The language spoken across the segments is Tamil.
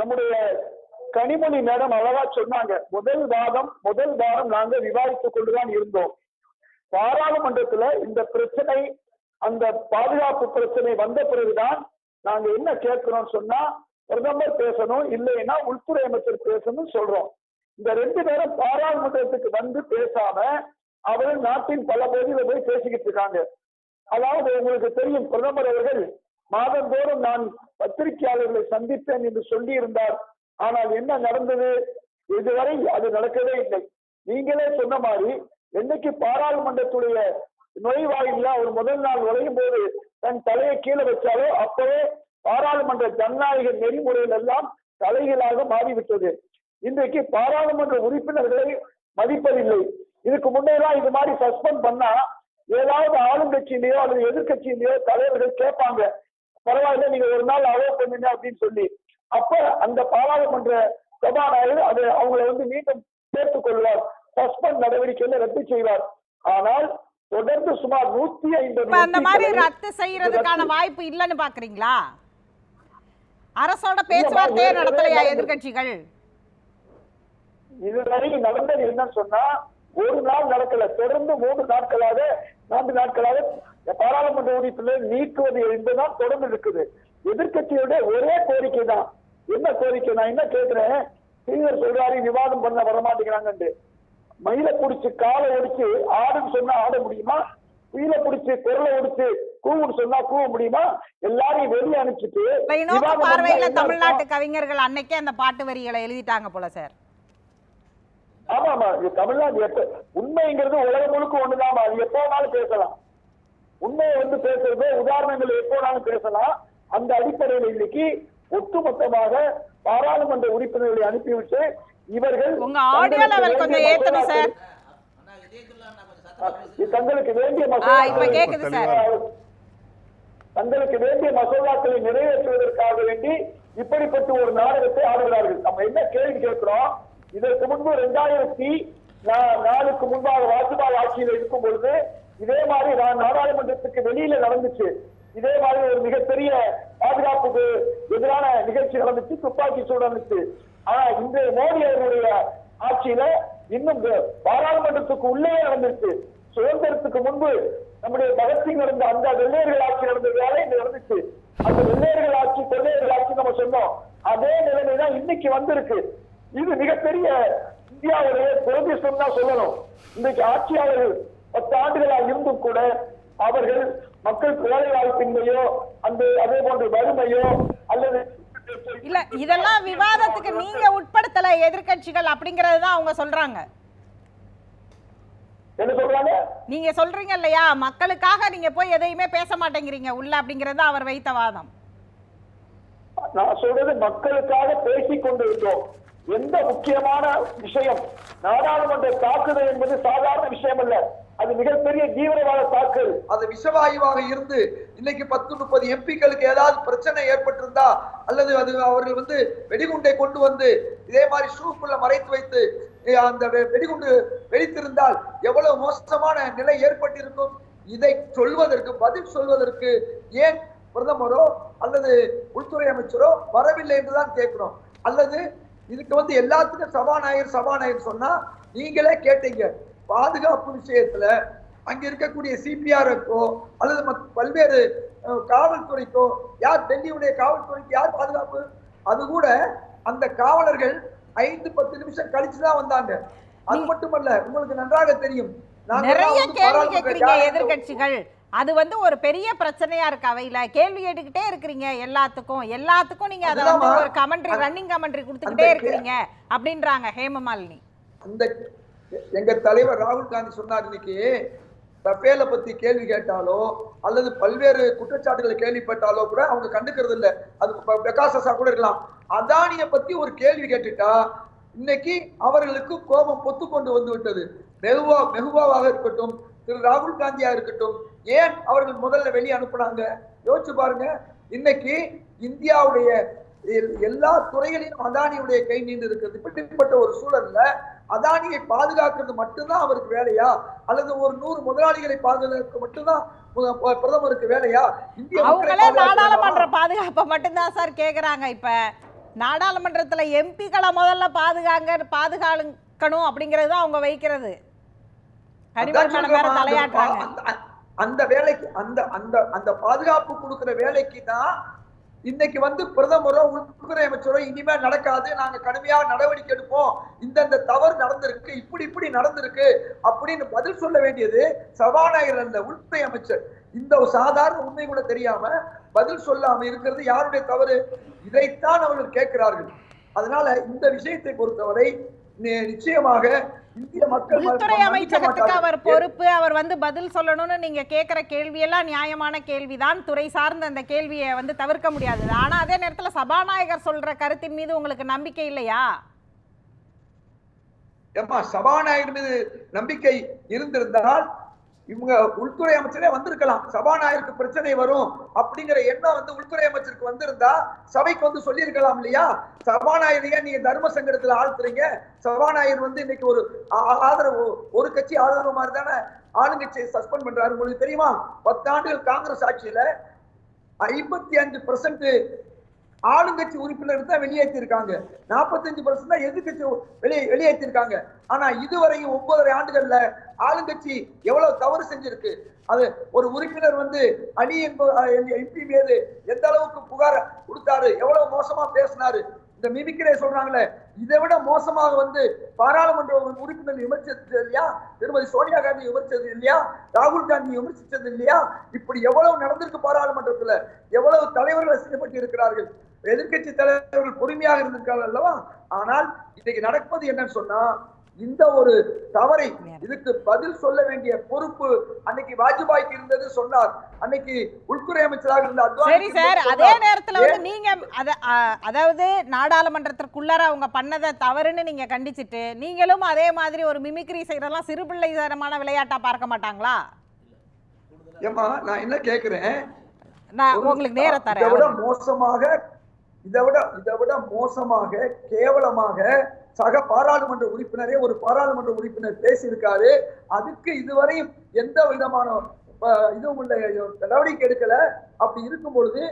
நம்முடைய கனிமொழி மேடம் அழகா சொன்னாங்க முதல் வாதம் முதல் வாரம் நாங்க விவாதித்துக் கொண்டுதான் இருந்தோம். பாராளுமன்றத்துல இந்த பிரச்சனை அந்த பாதுகாப்பு பிரச்சனை வந்த பிறகுதான் நாங்க என்ன கேட்கிறோம் சொன்னா பிரதமர் பேசணும் இல்லைன்னா உள்துறை அமைச்சர் பேசணும் சொல்றோம். இந்த ரெண்டு பேரும் பாராளுமன்றத்துக்கு வந்து பேசாம அவர்கள் நாட்டின் பல பகுதியில் போய் பேசிக்கிட்டு இருக்காங்க. அதாவது உங்களுக்கு தெரியும் பிரதமர் அவர்கள் மாதந்தோறும் நான் பத்திரிகையாளர்களை சந்திப்பேன் என்று சொல்லி இருந்தார் ஆனால் என்ன நடந்தது? இதுவரை அது நடக்கவே இல்லை. நீங்களே சொன்ன மாதிரி என்னைக்கு பாராளுமன்றத்துடைய நுழைவாயில அவர் முதல் நாள் நுழையும் போது தன் தலையை கீழே வச்சாலோ அப்பவே பாராளுமன்ற ஜனநாயக நெறிமுறைகள் எல்லாம் தலைகளாக மாறிவிட்டது. இன்றைக்கு பாராளுமன்ற உறுப்பினர்களை மதிப்பதில்லை. இதுக்கு முன்னேலாம் இது மாதிரி சஸ்பெண்ட் பண்ணா ஏதாவது ஆளுங்கட்சியிலேயோ அல்லது எதிர்கட்சியிலேயோ தலைவர்கள் கேட்பாங்க. பரவாயில்ல நீங்க ஒரு நாள் அலோவ் பண்ணுங்க அப்படின்னு சொல்லி. அப்ப அந்த பாராளுமன்ற சபாநாயகர் அதை அவங்களை வந்து மீண்டும் சேர்த்துக் கொள்வார். சஸ்பெண்ட் நடவடிக்கையில ரத்து செய்வார். ஆனால் தொடர்ந்து சுமார் நூத்தி இப்ப அந்த மாதிரி ஐம்பது ரத்து செய்யறதுக்கான வாய்ப்பு இல்லைன்னு பாக்குறீங்களா? அரசோட பேச்சுவார்த்தையே நடத்தலையா எதிர்க்கட்சிகள்? இதுவரை நடந்தது என்னன்னு சொன்னா ஒரு நாள் நடக்கல. தொடர்ந்து மூன்று நாட்களாக நான்கு நாட்களாக உறுப்பினர் நீக்குவது என்பதுதான் தொடர்ந்து இருக்குது. எதிர்க்கட்சியோட ஒரே கோரிக்கை தான். என்ன கோரிக்கை? நான் என்ன கேட்கிறேன்? சீனியர் சொல்றாரு விவாதம் பண்ண வரமாட்டேங்கிறாங்கன்னு மயிலை பிடிச்சு காலை ஒடிச்சு ஆடுன்னு சொன்னா ஆட முடியுமா? குயில பிடிச்சு குரலை ஒடிச்சு கூவுன்னு சொன்னா கூவ முடியுமா? எல்லாரையும் வெளியே அனுப்பிச்சிட்டு பார்வையில தமிழ்நாட்டு கவிஞர்கள் அன்னைக்கே அந்த பாட்டு வரிகளை எழுதிட்டாங்க போல சார். ஆமா ஆமா இது தமிழ்நாடு எப்ப உண்மைங்கிறது உலகம் முழுக்க ஒண்ணுதான் அது எப்போ வேணாலும் பேசலாம். உண்மையை வந்து பேசுறது உதாரணங்கள் எப்போ வேணாலும் பேசலாம். அந்த அடிப்படையில் இன்னைக்கு ஒட்டுமொத்தமாக பாராளுமன்ற உறுப்பினர்களை அனுப்பிவிட்டு இவர்கள் உங்க ஆடியோ லெவல் கொஞ்சம் ஏத்தணும் சார் தங்களுக்கு வேண்டிய ஆ, இப்ப மசோதாக்களை கேக்குது சார் தங்களுக்கு வேண்டிய மசோதாக்களை நிறைவேற்றுவதற்காக வேண்டி இப்படிப்பட்ட ஒரு நாடகத்தை ஆடுகிறார்கள். நம்ம என்ன கேள்வி கேட்கிறோம்? இதற்கு முன்பு ரெண்டாயிரத்தி நாலுக்கு முன்பாக வாஜ்பாய் ஆட்சியில் இருக்கும் பொழுது இதே மாதிரி நான் நாடாளுமன்றத்துக்கு வெளியில நடந்துச்சு. இதே மாதிரி ஒரு மிகப்பெரிய பாதுகாப்புக்கு எதிரான நிகழ்ச்சி நடந்துச்சு துப்பாக்கி சூடு நடந்துச்சு. ஆனா இன்றைய மோடி அவருடைய ஆட்சியில இன்னும் பாராளுமன்றத்துக்கு உள்ளே நடந்துச்சு சுதந்திரத்துக்கு முன்பு நம்முடைய பகத்சிங் நடந்த அந்த வெள்ளையர்கள் ஆட்சி நடந்த வேலை இங்க நடந்துச்சு. அந்த வெள்ளையர்கள் ஆட்சி கொள்ளையர்கள் ஆட்சி நம்ம சொன்னோம். அதே நிலைமை தான் இன்னைக்கு வந்திருக்கு. இது மிகப்பெரிய இந்தியாவுடைய துரதிருஷ்டம் தான் சொல்லணும். இன்னைக்கு ஆட்சியாளர்கள் பத்து ஆண்டுகளாக இருந்தும் கூட அவர்கள் மக்களுக்கு வேலை வாய்ப்பின்மையோ அந்த அதே போன்ற வறுமையோ அல்லது இல்ல இதெல்லாம் விவாதத்துக்கு நீங்க உட்படுத்தல எதிர்க்கட்சிகள் அப்படிங்கறது தான் அவங்க சொல்றாங்க. நீங்க சொல்றீங்க இல்லையா? மக்களுக்காக நீங்க போய் எதையுமே பேச மாட்டேங்கிறீங்க உள்ள அப்படிங்கறது அவர் வைத்த வாதம். நான் சொல்றது மக்களுக்காக பேசிக் கொண்டிருந்தோம் எந்த முக்கியமான விஷயம் நாடாளுமன்ற தாக்குதல் என்பது சாதாரண விஷயம் அல்ல அது மிகப்பெரிய தீவிரவாத தாக்கல் அது விஷவாயுவாக இருந்து இன்னைக்கு பத்து முப்பது எம்பிக்களுக்கு ஏதாவது பிரச்சனை ஏற்பட்டிருந்தா அல்லது அது அவர்கள் வந்து வெடிகுண்டை கொண்டு வந்து இதே மாதிரி ஷூக்குள்ள மறைத்து வைத்து அந்த வெ- வெடிகுண்டு வெடித்திருந்தால் எவ்வளவு மோசமான நிலை ஏற்பட்டிருக்கும்? இதை சொல்வதற்கு பதில் சொல்வதற்கு ஏன் பிரதமரோ அல்லது உள்துறை அமைச்சரோ வரவில்லை என்றுதான் கேட்கிறோம். அல்லது இதுக்கு வந்து எல்லாத்துக்கும் சபாநாயகர் சபாநாயகர் சொன்னா நீங்களே கேட்டீங்க. பாதுகாப்பு விஷயத்துல அங்க இருக்கக்கூடிய சிபிஆருக்கோ அல்லது பல்வேறு காவல்துறைக்கோ யார் டெல்லியுடைய காவல்துறைக்கு யார் பாதுகாப்பு? அது கூட அந்த காவலர்கள் ஐந்து பத்து நிமிஷம் கழிச்சுதான் வந்தாங்க. அது மட்டுமல்ல உங்களுக்கு நன்றாக தெரியும். நிறைய கேள்வி யாரை- எதிர்க்கட்சிகள் அது வந்து ஒரு பெரிய பிரச்சனையா இருக்கு அவையில. கேள்வி கேட்டுக்கிட்டே இருக்கிறீங்க எல்லாத்துக்கும். எல்லாத்துக்கும் நீங்க அதை வந்து. ஒரு கமெண்ட்ரி ரன்னிங் கமெண்ட்ரி கொடுத்துக்கிட்டே இருக்கிறீங்க அப்படின்றாங்க ஹேமமாலினி. அந்த எங்க தலைவர் ராகுல் காந்தி சொன்னார் இன்னைக்கு ரஃபேல பத்தி கேள்வி கேட்டாலோ அல்லது பல்வேறு குற்றச்சாட்டுகளை கேள்விப்பட்டாலோ கூட அவங்க கண்டுக்கிறது இல்லை. அது பிரகாசா கூட இருக்கலாம். அதானிய பத்தி ஒரு கேள்வி கேட்டுட்டா இன்னைக்கு அவர்களுக்கு கோபம் பொத்து கொண்டு வந்து விட்டது. மெகுவா மெகுவாவாக இருக்கட்டும் திரு ராகுல் காந்தியா இருக்கட்டும் ஏன் அவர்கள் முதல்ல வெளியே அனுப்புனாங்க? யோசிச்சு பாருங்க. இன்னைக்கு இந்தியாவுடைய எல்- எல்லா துறைகளிலும் அதானியுடைய கை நீண்டு இருக்கிறது. இப்படிப்பட்ட ஒரு சூழல்ல அதானியை பாதுகாக்கிறது மட்டும்தான் அவருக்கு வேலையா? அல்லது ஒரு நூறு முதலாளிகளை பாதுகாக்க மட்டும்தான் பிரதமருக்கு வேலையா? இந்திய அவங்களே நாடாளுமன்ற? பாதுகாப்பை மட்டும்தான் சார் கேக்குறாங்க இப்ப. நாடாளுமன்றத்துல எம்பிக்களை முதல்ல பாதுகாங்க பாதுகாக்கணும் அப்படிங்கிறது அவங்க வைக்கிறது. தலையாட்டுறாங்க. அந்த வேலைக்கு அந்த அந்த அந்த பாதுகாப்பு கொடுக்கிற வேலைக்கு தான் இன்னைக்கு வந்து பிரதமரோ உள்துறை அமைச்சரோ இனிமே நடக்காது. நாங்க கடுமையா நடவடிக்கை எடுப்போம். இந்தந்த தவறு நடந்திருக்கு இப்படி இப்படி நடந்திருக்கு அப்படின்னு பதில் சொல்ல வேண்டியது சபாநாயகர் அல்ல உள்துறை அமைச்சர். இந்த ஒரு சாதாரண உண்மை கூட தெரியாம பதில் சொல்லாம இருக்கிறது யாருடைய தவறு? இதைத்தான் அவர்கள் கேட்கிறார்கள். அதனால இந்த விஷயத்தை பொறுத்தவரை நி- நிச்சயமாக உள்துறை அமைச்சகத்துக்கு அவர். பொறுப்பு அவர் வந்து பதில் சொல்லணும்னு நீங்க கேட்கிற கேள்வியெல்லாம் நியாயமான கேள்விதான். துறை சார்ந்த அந்த கேள்வியை வந்து தவிர்க்க முடியாது. ஆனா அதே நேரத்துல சபாநாயகர் சொல்ற கருத்தின் மீது உங்களுக்கு நம்பிக்கை இல்லையா? ஏம்மா சபாநாயகர் மீது நம்பிக்கை இருந்திருந்தால் இவங்க உள்துறை அமைச்சரே வந்திருக்கலாம். சபாநாயகருக்கு பிரச்சனை வரும் அப்படிங்கிற எண்ணம் வந்து உள்துறை அமைச்சருக்கு வந்திருந்தா சபைக்கு வந்து சொல்லியிருக்கலாம் இல்லையா? சபாநாயகரையே நீங்க தர்ம சங்கடத்துல ஆழ்த்துறீங்க. சபாநாயகர் வந்து இன்னைக்கு ஒரு ஆ- ஆதரவு ஒரு கட்சி ஆதரவு மாதிரி தானே ஆளுங்கட்சியை சஸ்பெண்ட் பண்றாரு. உங்களுக்கு தெரியுமா? பத்தாண்டுகள் காங்கிரஸ் ஆட்சியில ஐம்பத்தி அஞ்சு பர்சன்ட் ஆளுங்கட்சி உறுப்பினர் தான் வெளியேற்றிருக்காங்க நாற்பத்தஞ்சு பர்சன்ட் தான் எதிர்கட்சி வெளியே வெளியேற்றிருக்காங்க ஆனா இதுவரையும் ஒன்பதரை ஆண்டுகள்ல ஆளுங்கட்சி எவ்வளவு தவறு செஞ்சிருக்கு? அது ஒரு உறுப்பினர் வந்து அணி எம்பி மீது எந்த அளவுக்கு புகார் கொடுத்தாரு? எவ்வளவு மோசமா பேசினாரு? இந்த மிமிக்கிறே சொல்றாங்களே இதை விட மோசமாக வந்து பாராளுமன்ற உறுப்பினர் விமர்சித்தது இல்லையா? திருமதி சோனியா காந்தி விமர்சித்தது இல்லையா? ராகுல் காந்தி விமர்சித்தது இல்லையா? இப்படி எவ்வளவு நடந்திருக்கு பாராளுமன்றத்துல? எவ்வளவு தலைவர்கள் செய்யப்பட்டு இருக்கிறார்கள் எதிர்க்கட்சி தலைவர்கள் பொறுமையாக இருந்திருக்கார்கள் அல்லவா? ஆனால் இன்னைக்கு நடப்பது என்னன்னு சொன்னா இந்த ஒரு தவறை இதுக்கு பதில் சொல்ல வேண்டிய பொறுப்பு அன்னைக்கு வாஜ்பாய்க்கு இருந்தது சொன்னார். அன்னைக்கு உள்துறை அமைச்சராக இருந்த சரி சார் அதே நேரத்துல வந்து நீங்க அதாவது நாடாளுமன்றத்திற்குள்ளார அவங்க பண்ணதை தவறுன்னு நீங்க கண்டிச்சிட்டு நீங்களும் அதே மாதிரி ஒரு மிமிக்ரி செய்யறதெல்லாம் சிறுபிள்ளைதனமான விளையாட்டா பார்க்க மாட்டாங்களா? ஏமா நான் என்ன கேக்குறேன்? நான் உங்களுக்கு நேரம் தரேன். மோசமாக இதை விட இதை விட மோசமாக கேவலமாக சக பாராளுமன்ற உறுப்பினரே ஒரு பாராளுமன்ற உறுப்பினர் பேசியிருக்காரு. அதுக்கு இதுவரையும் எந்த விதமான இதுவும் இல்லை நடவடிக்கை எடுக்கல. அப்படி இருக்கும் பொழுது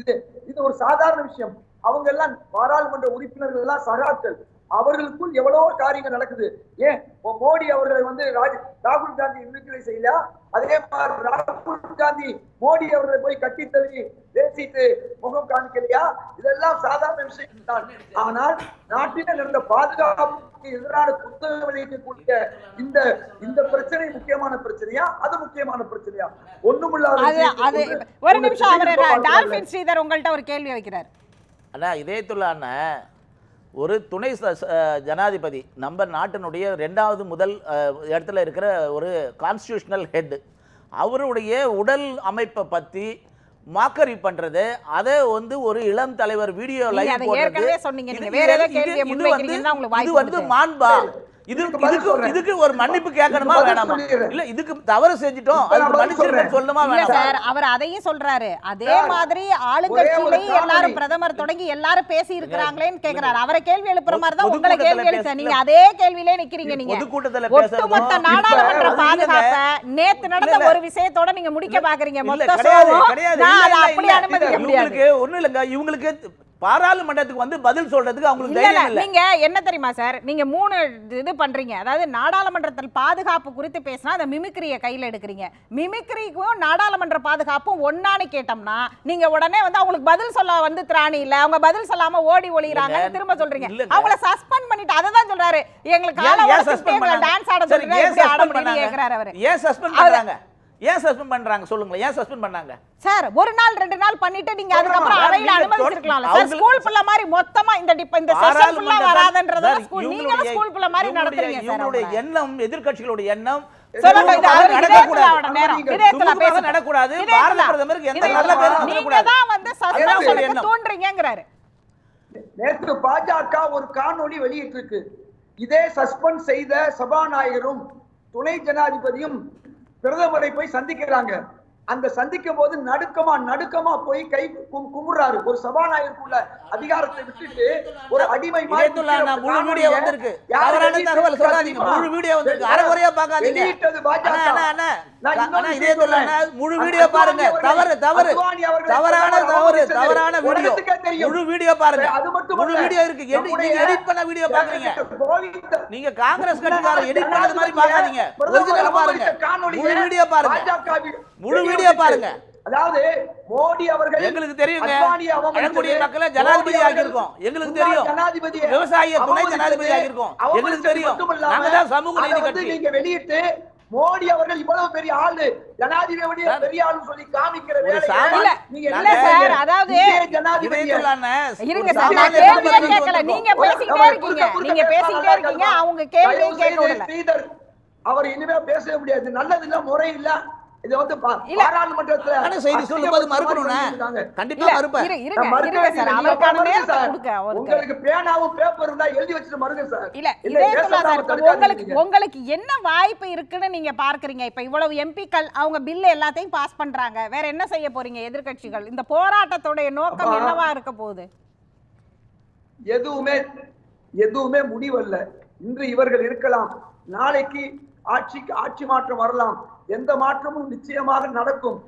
இது இது ஒரு சாதாரண விஷயம். அவங்க எல்லாம் பாராளுமன்ற உறுப்பினர்கள் எல்லாம் சகாக்கள். அவர்களுக்குள் எவ்வளவோ காரியங்கள் நடக்குது. ஏன்? மோடி அவர்களை வந்து ராகுல் காந்தி விடுதலை செய்யல. அதே மாதிரி ராகுல் காந்தி மோடி அவர்களை போய் கட்டி தழுவி பேசிட்டு முகம் காமிக்கலையா? இதெல்லாம் சாதாரண விஷயம் தான். ஆனால் நாட்டில் நடந்த பாதுகாப்புக்கு எதிரான புத்தகம் வெளியிடக்கூடிய இந்த இந்த பிரச்சனை முக்கியமான பிரச்சனையா? அது முக்கியமான பிரச்சனையா? ஒண்ணுமில்லாத ஒரு நிமிஷம் அவர். டால்பின் ஸ்ரீதர் உங்கள்ட்ட ஒரு கேள்வி வைக்கிறார். அண்ணா இதயத்துள்ள அண்ணன் ஒரு துணை ஜனாதிபதி நம்ம நாட்டினுடைய ரெண்டாவது முதல் இடத்துல இருக்கிற ஒரு கான்ஸ்டியூஷனல் ஹெட் அவருடைய உடல் அமைப்பை பற்றி மாக்கரி பண்றது அதை வந்து ஒரு இளம் தலைவர் வீடியோ லைவ் போடுறது ஏற்கனவே சொன்னீங்க. நீங்க இது- வந்து-. மாண்பா இதுக்கு இதுக்கு ஒரு மன்னிப்பு கேட்கணுமா வேணாமா. இல்ல இதுக்கு தவறு செஞ்சிட்டோம். அதுக்கு. சொல்லணுமா இல்ல வேணாமா? சார் அவர் அதையும் சொல்றாரு. அதே மாதிரி காணொளி. எல்லாரும் பிரதமர் தொடங்கி எல்லாரும் பேசி இருக்கிறாங்களேன்னு கேக்குறாரு. அவரை கேள்வி எழுப்புற மாதிரி தான் உங்களை கேள்வி எழுத்த பேச- நீங்க அதே கேள்வியிலே நிக்கிறீங்க நீங்க. பொதுக்கூட்டத்துல ஒட்டுமொத்த நாடாளுமன்ற பாதுகாப்ப நேத்து நடந்த. ஒரு விஷயத்தோட நீங்க முடிக்க பாக்குறீங்க. மொத்த கிடையாது, ஒண்ணும் இல்லைங்க. இவங்களுக்கு பாராளுமன்றத்துக்கு வந்து பதில் சொல்றதுக்கு அவங்களுக்கு இல்ல நீங்க என்ன தெரியுமா சார்? நீங்க மூணு இது பண்றீங்க. அதாவது நாடாளுமன்றத்தில் பாதுகாப்பு குறித்து பேசினா அந்த மிமிக்ரிய கையில எடுக்கிறீங்க. மிமிக்ரிக்கும் நாடாளுமன்ற பாதுகாப்பும் ஒன்னான்னு கேட்டோம்னா நீங்க உடனே வந்து அவங்களுக்கு பதில் சொல்ல வந்து திராணி இல்ல அவங்க பதில் சொல்லாம ஓடி இல்லைங்க. திரும்ப சொல்றீங்க. அவங்கள சஸ்பெண்ட் பண்ணிட்டு அதை தான் சொல்றாரு. எங்களுக்கு? டான்ஸ் ஆட சரி, சொல்றீங்க ஏன் சஸ்பெண்ட் பண்றாங்க? ஏன் சஸ்பெண்ட் பண்றாங்க சொல்லுங்க ஏன் சஸ்பெண்ட் பண்ணாங்க சார் ஒரு நாள் ரெண்டு நாள் பண்ணிட்டு நீங்க அதுக்கப்புறம். அவையில நீங்க அனுமதிச்சிருக்கலாம்ல சார் ஸ்கூல் புள்ள மாதிரி மொத்தமா இந்த இந்த செஷன் ஃபுல்லா வராதன்றத ஸ்கூல் இவங்களுடைய- ஸ்கூல் புள்ள மாதிரி நடத்துறீங்க சார் இவங்களுடைய. எண்ணம் எதிர்க்கட்சிகளுடைய எண்ணம். நீங்க. நடக்கூடாது. இதயத்துலா. பாரத பிரதமருக்கு எந்த. நல்ல பேரும் நீங்க. தான் வந்து சஸ்பென்ஷனுக்கு. தூண்டுறீங்கங்கிறாரு நேற்று பாஜக ஒரு காணொளி வெளியிட்டிருக்கு இதே சஸ்பெண்ட் செய்த சபாநாயகரும் துணை ஜனாதிபதியும் பிரதமரை போய் சந்திக்கிறாங்க. அந்த சந்திக்கும் போது நடுக்கமா நடுக்கமா போய் கை கும்- கும்பிடுறாரு ஒரு சபாநாயகருக்குள்ள அதிகாரத்தை விட்டுட்டு ஒரு அடிமை முழு வீடியோ வந்திருக்கு. தகவல் சொல்லாதீங்க? முழு வீடியோ வந்திருக்கு. பார்க்காதீங்க. வெளியிட்டது முழு வீடியோ பாருங்க. தவறு தவறு. தவறான தவறு தவறான வீடியோ. முழு வீடியோ பாருங்க. அது மட்டும் முழு. வீடியோ இருக்கு. நீங்க எடிட் பண்ண வீடியோ பாக்குறீங்க. நீங்க காங்கிரஸ் கட்சிக்காரர் எடிட் பண்ணது மாதிரி பார்க்காதீங்க ஒரிஜினல் பாருங்க. முழு வீடியோ பாருங்க. முழு வீடியோ பாருங்க. அதாவது மோடி அவர்கள் எங்களுக்கு தெரியுங்க. பழங்குடிய மக்களை ஜனாதிபதி ஆக்கியிருக்கோம் எங்களுக்கு தெரியும். ஜனாதிபதி விவசாயிய துணை ஜனாதிபதி ஆக்கியிருக்கோம் எங்களுக்கு தெரியும். நாங்க தான் சமூக நீதி கட்சி. நீங்க வெளியிட்டு மோடி அவர்கள் இவ்வளவு பெரிய ஆளு. ஜனாதிபதி பெரிய ஆளுன்னு சொல்லி காமிக்கிற சாமானிய- நீங்க இல்ல சார்? அதாவது அண்ணா, இருங்க சார் நான் கேள்வியே கேட்கல. நீங்க பேசிக்கிட்டே அவர் இருக்கீங்க. நீங்க பேசிக்கிட்டே இருக்கீங்க. அவங்க கேள்வியே கேட்க விடல. அவர் இனிமே பேசவே முடியாது. நல்லது இல்ல முறை இல்ல இது வந்து. பாராளுமன்றத்துல செய்தி சொல்லும்போது மறுக்கணும்னா. கண்டிப்பா மறுப்பேன். உங்களுக்கு பேனாவும் எழுதி வச்சுட்டு மறுங்க சார். இல்ல என்ன வாய்ப்பு இருக்குன்னு நீங்க பார்க்கறீங்க? இப்ப இவ்வளவு எம்பிக்கள் அவங்க பில் எல்லாத்தையும் பாஸ் பண்றாங்க. வேற என்ன செய்ய போறீங்க எதிர்க்கட்சிகள்? இந்த போராட்டத்தோட நோக்கம். என்னவா இருக்க போகுது? எதுவுமே எதுவுமே முடிவல்ல. இன்று இவர்கள் இருக்கலாம். நாளைக்கு ஆட்சிக்கு ஆட்சி மாற்றம் வரலாம். எந்த மாற்றமும் நிச்சயமாக நடக்கும்.